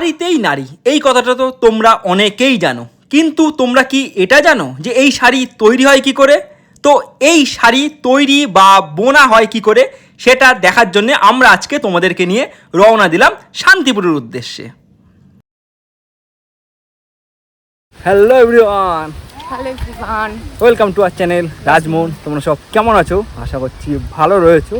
শাড়িতেই নারী। এই কথাটা তো তোমরা অনেকেই জানো। কিন্তু তোমরা কি এটা জানো যে এই শাড়ি তৈরি হয় কি করে? তো এই শাড়ি তৈরি বা বোনা হয় কি করে? সেটা দেখার জন্য আমরা আজকে তোমাদেরকে নিয়ে রওনা দিলাম শান্তিপুরের উদ্দেশ্যে। Hello everyone hello everyone welcome to our channel Rajmohan তোমরা সব কেমন আছো? আশা করছি ভালো রয়েছো।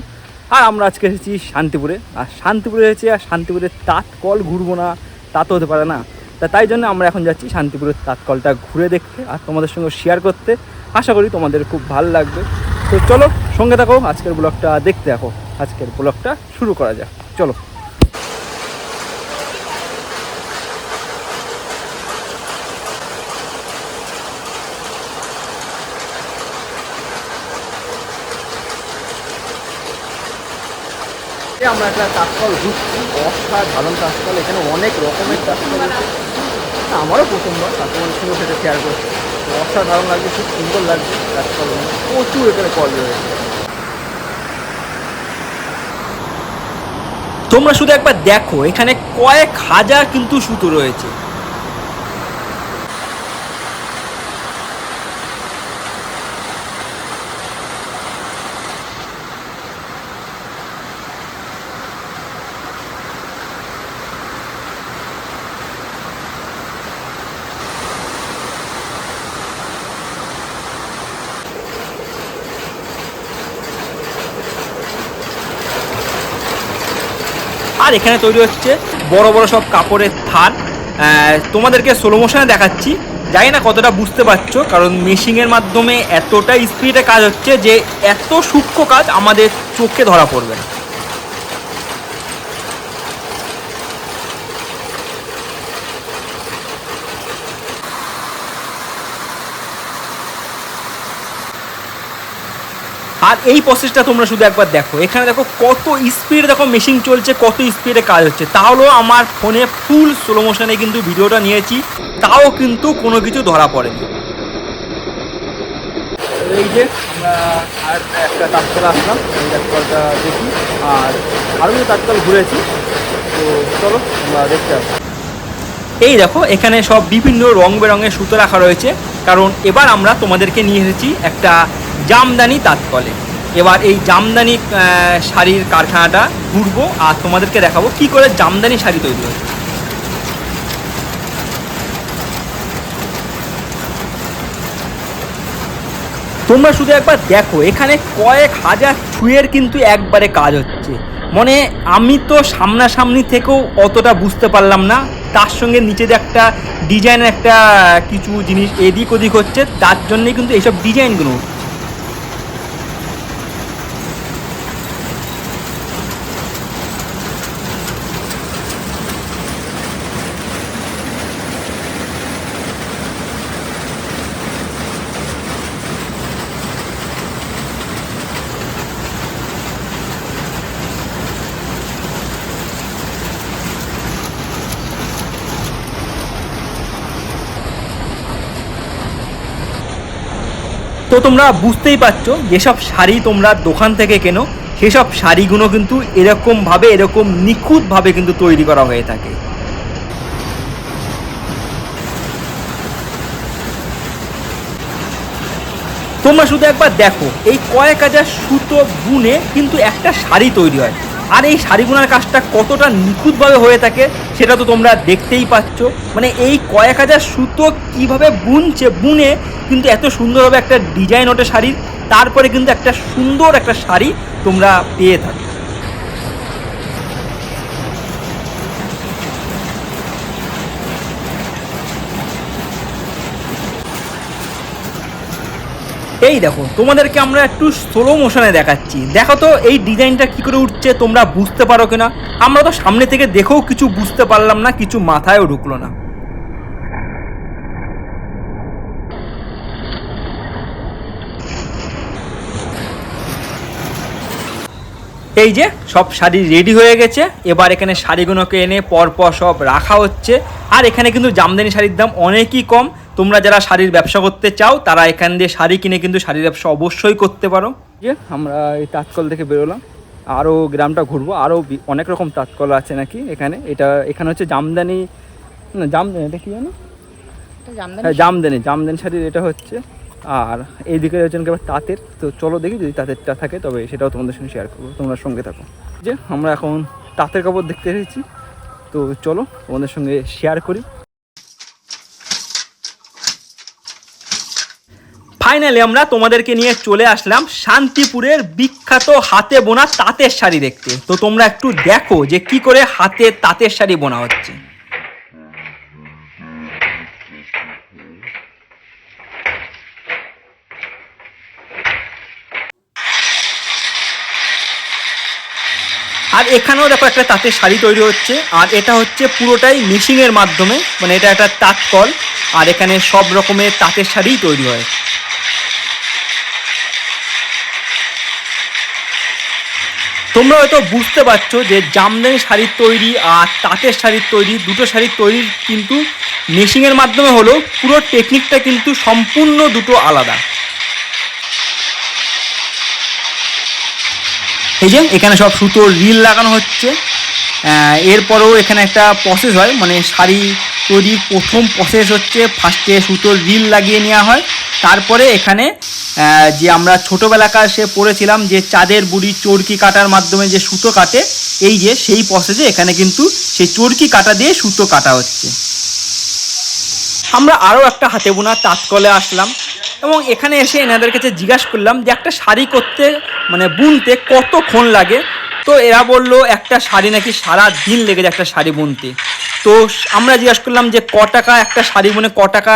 আর আমরা আজকে এসেছি শান্তিপুরে। আর শান্তিপুরে এসেছি আর শান্তিপুরের তাঁতকল ঘুরবো না। তা তো হতে পারে না। তা তাই জন্য আমরা এখন যাচ্ছি শান্তিপুরের তাৎকলটা ঘুরে দেখতে আর তোমাদের সঙ্গে শেয়ার করতে। আশা করি তোমাদের খুব ভালো লাগবে। তো চলো সঙ্গে থাকো, আজকের ব্লগটা দেখতে থাকো। আজকের ব্লগটা শুরু করা যাক। চলো। আমরা একটা তাঁতকল ঘুরছি অসাধারণ তাঁতকল এখানে অনেক রকমের না, আমারও প্রথমবার তাঁতকল সঙ্গে সেটা শেয়ার করছি। অসাধারণ লাগছে খুব সুন্দর লাগছে তাঁতকল প্রচুর এখানে কল রয়েছে। তোমরা শুধু একবার দেখো এখানে কয়েক হাজার কিন্তু সুতো রয়েছে। আর এখানে তৈরি হচ্ছে বড় বড় সব কাপড়ের থান তোমাদেরকে স্লো মোশনে দেখাচ্ছি। জানি না কতটা বুঝতে পারছ, কারণ মেশিনের মাধ্যমে এতটা স্পিডে কাজ হচ্ছে যে এত সূক্ষ্ম কাজ আমাদের চোখে ধরা পড়বে না। আর এই প্রসেসটা তোমরা শুধু একবার দেখো। এখানে দেখো কত স্পিড দেখো মেশিন চলছে, কত স্পিডে কাজ হচ্ছে। তাহলেও আমার ফোনে ফুল স্লো মোশনে কিন্তু ভিডিওটা নিয়েছি, তাও কিন্তু কোনো কিছু ধরা পড়েনি। এই যে, আমরা আর একটা তাৎকাল আসলাম, এই দেখি, আর আরও কিছু তাৎকাল ঘুরেছি। তো চলো, আমরা দেখতে এই দেখো, এখানে সব বিভিন্ন রং বেরঙের সুতো রাখা রয়েছে। কারণ এবার আমরা তোমাদেরকে নিয়ে এসেছি একটা জামদানি তাঁত তাঁতকলে। এবার এই জামদানি শাড়ির কারখানাটা ঘুরবো আর তোমাদেরকে দেখাবো কি করে জামদানি শাড়ি তৈরি হয়। তোমরা শুধু একবার দেখো, এখানে কয়েক হাজার ছুঁয়ের কিন্তু একবারে কাজ হচ্ছে। মানে আমি তো সামনাসামনি থেকেও অতটা বুঝতে পারলাম না, তার সঙ্গে নিচে যে একটা ডিজাইনের একটা কিছু জিনিস এদিক ওদিক হচ্ছে, তার জন্যই কিন্তু এইসব ডিজাইনগুলো তো তোমরা বুঝতেই পারছ, যেসব শাড়ি তোমরা দোকান থেকে কেনো, সেসব শাড়িগুলো কিন্তু এরকমভাবে, এরকম নিখুঁতভাবে কিন্তু তৈরি করা হয়ে থাকে। তোমরা শুধু একবার দেখো, এই কয়েক হাজার সুতো বুনে কিন্তু একটা শাড়ি তৈরি হয়। আর এই শাড়ি বোনার কাজটা কতটা নিখুঁতভাবে হয়ে থাকে, সেটা তো তোমরা দেখতেই পাচ্ছ। মানে এই কয়েক হাজার সুতো কীভাবে বুনছে, বুনে কিন্তু এত সুন্দরভাবে একটা ডিজাইন ওঠে শাড়ির, তারপরে কিন্তু একটা সুন্দর একটা শাড়ি তোমরা পেয়ে থাকো। এই দেখো, তোমাদেরকে আমরা একটু স্লো মোশনে দেখাচ্ছি। দেখো তো, এই ডিজাইনটা কি করে উঠছে, তোমরা বুঝতে পারো কিনা? আমরা তো সামনে থেকে দেখেও কিছু বুঝতে পারলাম না, কিছু মাথায়ও ঢুকলো না। এই যে সব শাড়ি রেডি হয়ে গেছে। এবার এখানে শাড়িগুলোকে এনে পরপর সব রাখা হচ্ছে। আর এখানে কিন্তু জামদানি শাড়ির দাম অনেকই কম। তোমরা যারা শাড়ির ব্যবসা করতে চাও তারা এখান দিয়ে শাড়ি কিনে কিন্তু শাড়ির ব্যবসা অবশ্যই করতে পারো। যে আমরা এই তাঁতকল থেকে বেরোলাম। আরও গ্রামটা ঘুরবো। আরও অনেক রকম তাঁতকল আছে নাকি এখানে? এটা এখানে হচ্ছে জামদানি না জামদানি এটা কি জানো? জামদানি হ্যাঁ জামদানি জামদানি শাড়ির এটা হচ্ছে। আর এইদিকে নাকি আবার তাঁতের। তো চলো দেখি যদি তাঁতেরটা থাকে, তবে সেটাও তোমাদের সঙ্গে শেয়ার করব। তোমরা সঙ্গে থাকো। যে আমরা এখন তাঁতের কাপড় দেখতে এসেছি। তো চলো তোমাদের সঙ্গে শেয়ার করি। ফাইনালি আমরা তোমাদেরকে নিয়ে চলে আসলাম শান্তিপুরের বিখ্যাত হাতে বোনা তাঁতের শাড়ি দেখতে। তো তোমরা একটু দেখো যে কি করে হাতে তাঁতের শাড়ি বোনা হচ্ছে। আর এখানেও দেখো একটা তাঁতের শাড়ি তৈরি হচ্ছে, আর এটা হচ্ছে পুরোটাই মেশিনের মাধ্যমে মানে এটা একটা তাঁত কল আর এখানে সব রকমের তাঁতের শাড়িই তৈরি হয়। তোমরা হয়তো বুঝতে পারছ যে জামদানি শাড়ির তৈরি আর তাঁতের শাড়ির তৈরি, দুটো শাড়ির তৈরি কিন্তু মেশিনের মাধ্যমে হলেও পুরো টেকনিকটা কিন্তু সম্পূর্ণ দুটো আলাদা। এই যে, এখানে সব সুতোর রিল লাগানো হচ্ছে। এরপরেও এখানে একটা প্রসেস হয় মানে শাড়ি তৈরির প্রথম প্রসেস হচ্ছে ফার্স্টে সুতোর রিল লাগিয়ে নেওয়া হয়। তারপরে এখানে যে আমরা ছোটোবেলাকার সে পড়েছিলাম যে চাঁদের বুড়ি চরকি কাটার মাধ্যমে যে সুতো কাটে, এই যে সেই প্রসেসে এখানে কিন্তু সেই চরকি কাটা দিয়ে সুতো কাটা হচ্ছে। আমরা আরও একটা হাতে বোনা তাঁতকলে আসলাম। এবং এখানে এসে এনাদের কাছে জিজ্ঞাসা করলাম যে একটা শাড়ি করতে মানে বুনতে কতক্ষণ লাগে? তো এরা বলল, একটা শাড়ি নাকি সারা দিন লেগে যায় একটা শাড়ি বুনতে। তো আমরা জিজ্ঞাসা করলাম যে, ক টাকা একটা শাড়ি বুনে ক টাকা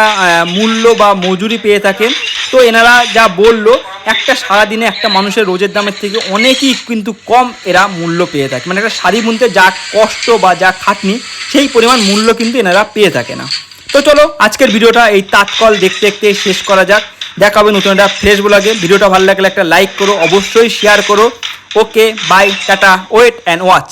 মূল্য বা মজুরি পেয়ে থাকেন তো এনারা যা বলল, একটা সারাদিনে একটা মানুষের রোজের দামের থেকে অনেকই কিন্তু কম এরা মূল্য পেয়ে থাকে। মানে একটা শাড়ি বুনতে যা কষ্ট বা যা খাটনি, সেই পরিমাণ মূল্য কিন্তু এনারা পেয়ে থাকে না। তো চলো, আজকের ভিডিওটা এই তাৎকল দেখতে দেখতে শেষ করা যাক। দেখা হবে নতুন একটা ফ্রেশ ব্লগে ভিডিওটা ভালো লাগলে একটা লাইক করো, অবশ্যই শেয়ার করো। Okay bye tata wait and watch